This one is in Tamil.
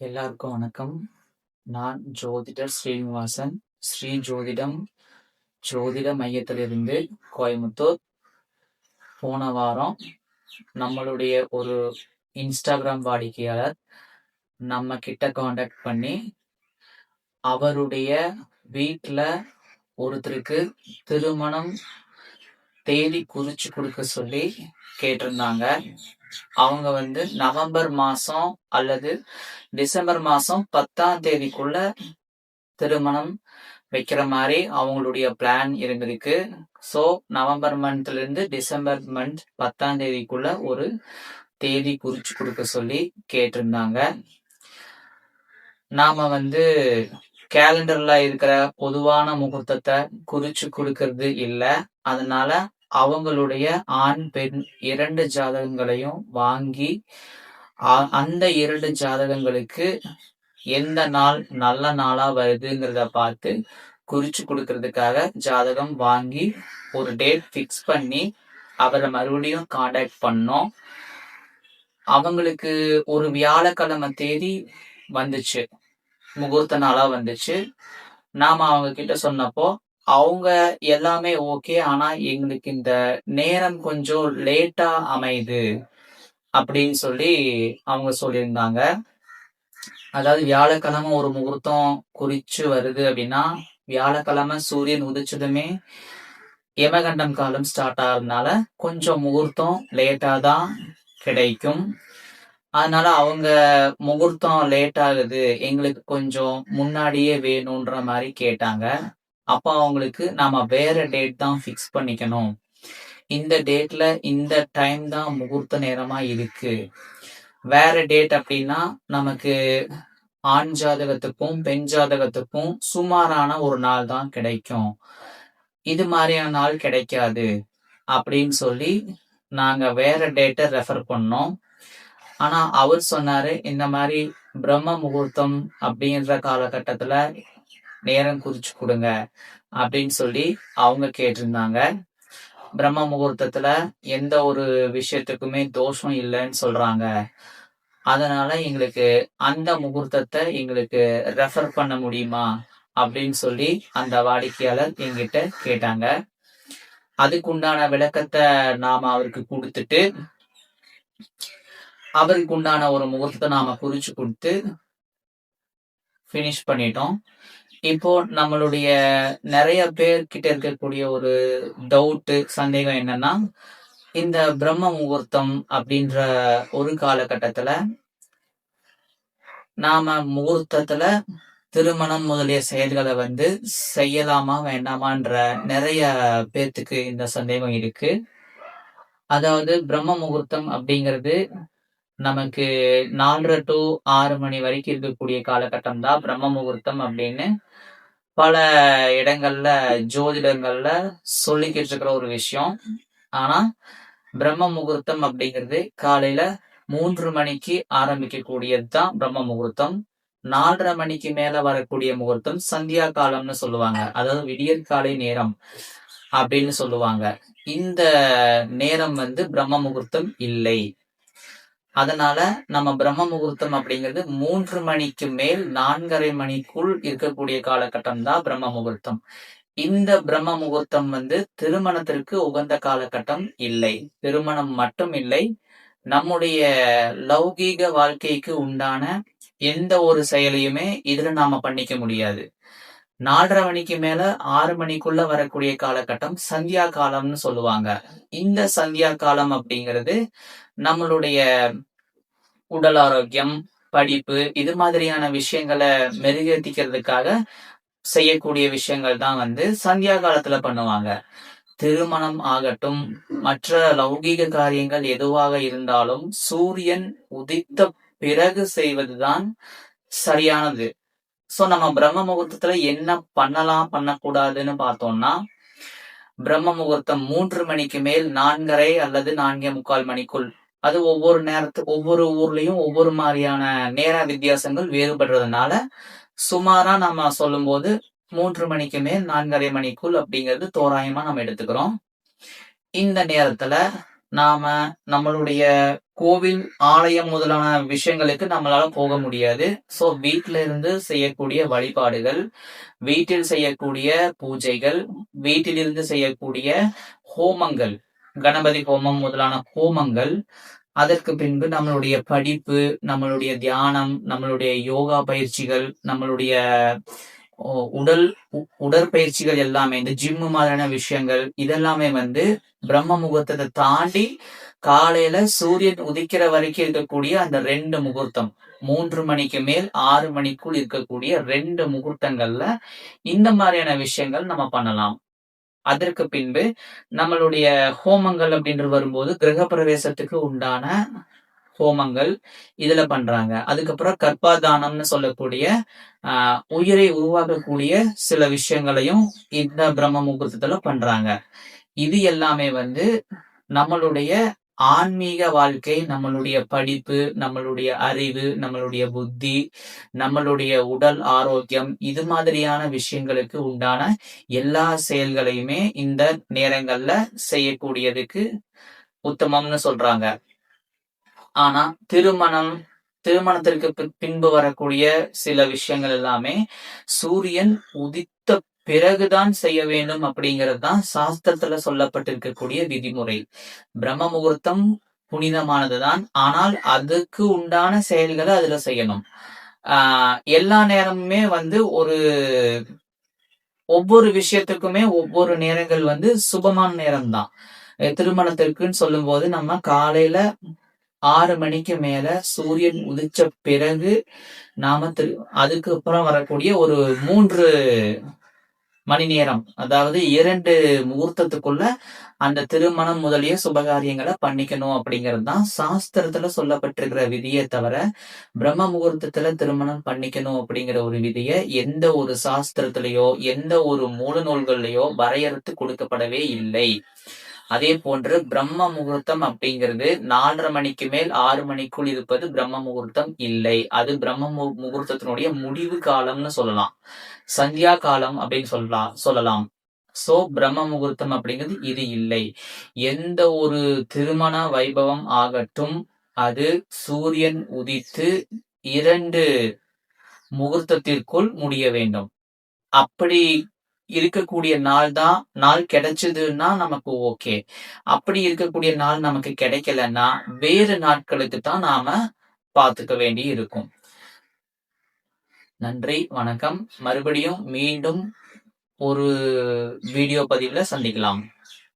எல்லாருக்கும் வணக்கம். நான் ஜோதிடர் ஸ்ரீனிவாசன். ஸ்ரீ ஜோதிடம் ஜோதிட மையத்திலிருந்து கோயமுத்தூர். போன வாரம் நம்மளுடைய ஒரு இன்ஸ்டாகிராம் வாடிக்கையாளர் நம்ம கிட்ட காண்டாக்ட் பண்ணி, அவருடைய வீட்டில் ஒருத்தருக்கு திருமணம் தேதி குறிச்சு கொடுக்க சொல்லி கேட்டிருந்தாங்க. அவங்க வந்து நவம்பர் மாசம் அல்லது டிசம்பர் மாசம் 10ஆம் தேதிக்குள்ள திருமணம் வைக்கிற மாதிரி அவங்களுடைய பிளான் இருந்திருக்கு. ஸோ நவம்பர் மந்த்ல இருந்து டிசம்பர் மந்த் 10ஆம் தேதிக்குள்ள ஒரு தேதி குறிச்சு கொடுக்க சொல்லி கேட்டிருந்தாங்க. நாம வந்து கேலண்டர்ல இருக்கிற பொதுவான முகூர்த்தத்தை குறிச்சு கொடுக்கறது இல்ல. அதனால அவங்களுடைய ஆண், பெண் இரண்டு ஜாதகங்களையும் வாங்கி, அ அந்த இரண்டு ஜாதகங்களுக்கு எந்த நாள் நல்ல நாளா வருதுங்கிறத பார்த்து குறிச்சு கொடுக்கறதுக்காக ஜாதகம் வாங்கி, ஒரு டேட் ஃபிக்ஸ் பண்ணி, அவரை மறுபடியும் காண்டாக்ட் பண்ணோம். அவங்களுக்கு ஒரு வியாழக்கிழமை தேதி வந்துச்சு. முகூர்த்த நாளா வந்துச்சு. நாம அவங்க கிட்ட சொன்னப்போ, அவங்க எல்லாமே ஓகே. ஆனா எங்களுக்கு இந்த நேரம் கொஞ்சம் லேட்டா அமையுது. அப்படின்னு சொல்லி அவங்க சொல்லியிருந்தாங்க. அதாவது வியாழக்கிழமை ஒரு முகூர்த்தம் குறிச்சு வருது அப்படின்னா, வியாழக்கிழமை சூரியன் உதிச்சதுமே யமகண்டம் காலம் ஸ்டார்ட் ஆகுறதுனால, கொஞ்சம் முகூர்த்தம் லேட்டா தான் கிடைக்கும். அதனால அவங்க முகூர்த்தம் லேட் ஆகுது. எங்களுக்கு கொஞ்சம் முன்னாடியே வேணுன்ற மாதிரி கேட்டாங்க. அப்போ அவங்களுக்கு நாம வேற டேட் தான் ஃபிக்ஸ் பண்ணிக்கணும். இந்த டேட்ல இந்த டைம் தான் முகூர்த்த நேரமா இருக்கு. வேற டேட் அப்படின்னா, நமக்கு ஆண் ஜாதகத்துக்கும், பெண் ஜாதகத்துக்கும் சுமாரான ஒரு நாள் தான் கிடைக்கும். இது மாதிரியான நாள் கிடைக்காது. அப்படின்னு சொல்லி நாங்க வேற டேட்டை ரெஃபர் பண்ணோம். ஆனா அவர் சொன்னாரு, இந்த மாதிரி பிரம்ம முகூர்த்தம் அப்படின்ற காலகட்டத்துல நேரம் குறிச்சு கொடுங்க அப்படின்னு சொல்லி அவங்க கேட்டிருந்தாங்க. பிரம்ம முகூர்த்தத்துல எந்த ஒரு விஷயத்துக்குமே தோஷம் இல்லைன்னு சொல்றாங்க. அதனால எங்களுக்கு அந்த முகூர்த்தத்தை எங்களுக்கு ரெஃபர் பண்ண முடியுமா? அப்படின்னு சொல்லி அந்த வாடிக்கையாளர் எங்கிட்ட கேட்டாங்க. அதுக்குண்டான விளக்கத்தை நாம அவருக்கு கொடுத்துட்டு அவருக்கு உண்டான ஒரு முகூர்த்தத்தை நாம குறிச்சு குடுத்து ஃபினிஷ் பண்ணிட்டோம். இப்போ நம்மளுடைய நிறைய பேர் கிட்ட இருக்கக்கூடிய ஒரு டவுட்டு, சந்தேகம் என்னன்னா, இந்த பிரம்ம முகூர்த்தம் அப்படின்ற ஒரு காலகட்டத்துல நாம முகூர்த்தத்துல திருமணம் முதலிய செயல்களை வந்து செய்யலாமா? வேண்டாமான்ற நிறைய பேர்த்துக்கு இந்த சந்தேகம் இருக்கு. அதாவது பிரம்ம முகூர்த்தம் அப்படிங்கிறது நமக்கு நாலரை டு ஆறு மணி வரைக்கும் இருக்கக்கூடிய காலகட்டம் தான் பிரம்ம முகூர்த்தம் அப்படின்னு பல இடங்கள்ல ஜோதிடங்கள்ல சொல்லிக்கிட்டு இருக்கிற ஒரு விஷயம். ஆனா, பிரம்ம முகூர்த்தம் அப்படிங்கிறது காலையில மூன்று மணிக்கு ஆரம்பிக்கக்கூடியது தான் பிரம்ம முகூர்த்தம். 4:30 மணிக்கு மேல வரக்கூடிய முகூர்த்தம் சந்தியா காலம்னு சொல்லுவாங்க. அதாவது விடியற்காலை நேரம் அப்படின்னு சொல்லுவாங்க. இந்த நேரம் வந்து பிரம்ம முகூர்த்தம் இல்லை. அதனால நம்ம பிரம்ம முகூர்த்தம் அப்படிங்கிறது மூன்று மணிக்கு மேல் 4:30 மணிக்குள் இருக்கக்கூடிய காலகட்டம் தான் பிரம்ம முகூர்த்தம். இந்த பிரம்ம முகூர்த்தம் வந்து திருமணத்திற்கு உகந்த காலகட்டம் இல்லை. திருமணம் மட்டும் இல்லை, நம்முடைய லௌகீக வாழ்க்கைக்கு உண்டான எந்த ஒரு செயலையுமே இதுல நாம பண்ணிக்க முடியாது. நாலரை மணிக்கு மேல ஆறு மணிக்குள்ள வரக்கூடிய காலகட்டம் சந்தியா காலம்னு சொல்லுவாங்க. இந்த சந்தியா காலம் அப்படிங்கிறது நம்மளுடைய உடல் ஆரோக்கியம், படிப்பு இது மாதிரியான விஷயங்கள மெருகேத்திக்கிறதுக்காக செய்யக்கூடிய விஷயங்கள் தான் வந்து சந்தியா காலத்துல பண்ணுவாங்க. திருமணம் ஆகட்டும், மற்ற லௌகீக காரியங்கள் எதுவாக இருந்தாலும் சூரியன் உதித்த பிறகு செய்வதுதான் சரியானது. சோ நம்ம பிரம்ம முகூர்த்தத்துல என்ன பண்ணலாம், பண்ணக்கூடாதுன்னு பார்த்தோம்னா, பிரம்ம முகூர்த்தம் மூன்று மணிக்கு மேல் 4:30 அல்லது 4:45 மணிக்குள் அது ஒவ்வொரு நேரத்து ஒவ்வொரு ஊர்லயும் ஒவ்வொரு மாதிரியான நேர வித்தியாசங்கள் வேறுபடுறதுனால, சுமாரா நம்ம சொல்லும்போது மூன்று மணிக்கு மேல் 4:30 மணிக்குள் அப்படிங்கிறது தோராயமா நம்ம எடுத்துக்கிறோம். இந்த நேரத்துல நாம நம்மளுடைய கோவில் ஆலயம் முதலான விஷயங்களுக்கு நம்மளால போக முடியாது சோ வீட்டில இருந்து செய்யக்கூடிய வழிபாடுகள் வீட்டில் செய்யக்கூடிய பூஜைகள் வீட்டிலிருந்து செய்யக்கூடிய ஹோமங்கள் கணபதி ஹோமம் முதலான ஹோமங்கள். அதற்கு பின்பு நம்மளுடைய படிப்பு நம்மளுடைய தியானம் நம்மளுடைய யோகா பயிற்சிகள் நம்மளுடைய உடல் உடற்பயிற்சிகள் எல்லாமே இந்த ஜிம்மு மாதிரியான விஷயங்கள் இதெல்லாமே வந்து பிரம்ம முகூர்த்தத்தை தாண்டி காலையில சூரியன் உதிக்கிற வரைக்கும் இருக்கக்கூடிய அந்த ரெண்டு முகூர்த்தம். மூன்று மணிக்கு மேல் ஆறு மணிக்குள் இருக்கக்கூடிய ரெண்டு முகூர்த்தங்கள்ல இந்த மாதிரியான விஷயங்கள் நம்ம பண்ணலாம். அதற்கு பின்பு நம்மளுடைய ஹோமங்கள் அப்படின்றது வரும்போது கிரக பிரவேசத்துக்கு உண்டான ஹோமங்கள் இதுல பண்றாங்க. அதுக்கப்புறம் கர்ப்பாதானம்னு சொல்லக்கூடிய ஆஹ் உயிரை உருவாக்கக்கூடிய சில விஷயங்களையும் இந்த பிரம்ம முகூர்த்தத்துல பண்றாங்க. இது எல்லாமே வந்து நம்மளுடைய ஆன்மீக வாழ்க்கை நம்மளுடைய படிப்பு நம்மளுடைய அறிவு நம்மளுடைய புத்தி நம்மளுடைய உடல் ஆரோக்கியம் இது மாதிரியான விஷயங்களுக்கு உண்டான எல்லா செயல்களையுமே இந்த நேரங்கள்ல செய்யக்கூடியதுக்கு உத்தமம்னு சொல்றாங்க. ஆனா திருமணம் திருமணத்திற்கு பின்பு வரக்கூடிய சில விஷயங்கள் எல்லாமே சூரியன் உதித்த பிறகுதான் செய்ய வேண்டும் அப்படிங்கிறது தான் சாஸ்திரத்துல சொல்லப்பட்டிருக்கக்கூடிய விதிமுறை. பிரம்ம முகூர்த்தம் புனிதமானதுதான். ஆனால் அதுக்கு உண்டான செயல்களை அதுல செய்யணும். ஆஹ் எல்லா நேரமுமே வந்து ஒரு ஒவ்வொரு விஷயத்துக்குமே ஒவ்வொரு நேரங்கள் வந்து சுபமான நேரம் தான் திருமணத்திற்குன்னு சொல்லும் போது நம்ம காலையில ஆறு மணிக்கு மேல சூரியன் உதிச்ச பிறகு நாம திரு அதுக்கு அப்புறம் வரக்கூடிய ஒரு மூன்று மணி நேரம். அதாவது இரண்டு முகூர்த்தத்துக்குள்ள அந்த திருமணம் முதலிய சுபகாரியங்களை பண்ணிக்கணும் அப்படிங்கிறது தான் சாஸ்திரத்துல சொல்லப்பட்டிருக்கிற விதியை தவிர பிரம்ம முகூர்த்தத்துல திருமணம் பண்ணிக்கணும் அப்படிங்கிற ஒரு விதியை எந்த ஒரு சாஸ்திரத்திலேயோ எந்த ஒரு மூல நூல்கள்லயோ வரையறுத்து கொடுக்கப்படவே இல்லை. அதே போன்று பிரம்ம முகூர்த்தம் அப்படிங்கிறது நாலரை மணிக்கு மேல் ஆறு மணிக்குள் இருப்பது பிரம்ம முகூர்த்தம் இல்லை. அது பிரம்ம முகூர்த்தத்தினுடைய முடிவு காலம்னு சொல்லலாம். சந்தியா காலம் அப்படின்னு சொல்லலாம் சொல்லலாம். சோ பிரம்ம முகூர்த்தம் அப்படிங்கிறது இது இல்லை. எந்த ஒரு திருமண வைபவம் ஆகட்டும் அது சூரியன் உதித்து இரண்டு முகூர்த்தத்திற்குள் முடிய வேண்டும். அப்படி இருக்கக்கூடிய நாள் தான் நாள் கிடைச்சதுன்னா நமக்கு ஓகே. அப்படி இருக்கக்கூடிய நாள் நமக்கு கிடைக்கலன்னா வேறு நாட்களுக்கு தான் நாம பார்த்துக்க வேண்டி இருக்கும். நன்றி வணக்கம். மறுபடியும் மீண்டும் ஒரு வீடியோ பதிவுல சந்திக்கலாம்.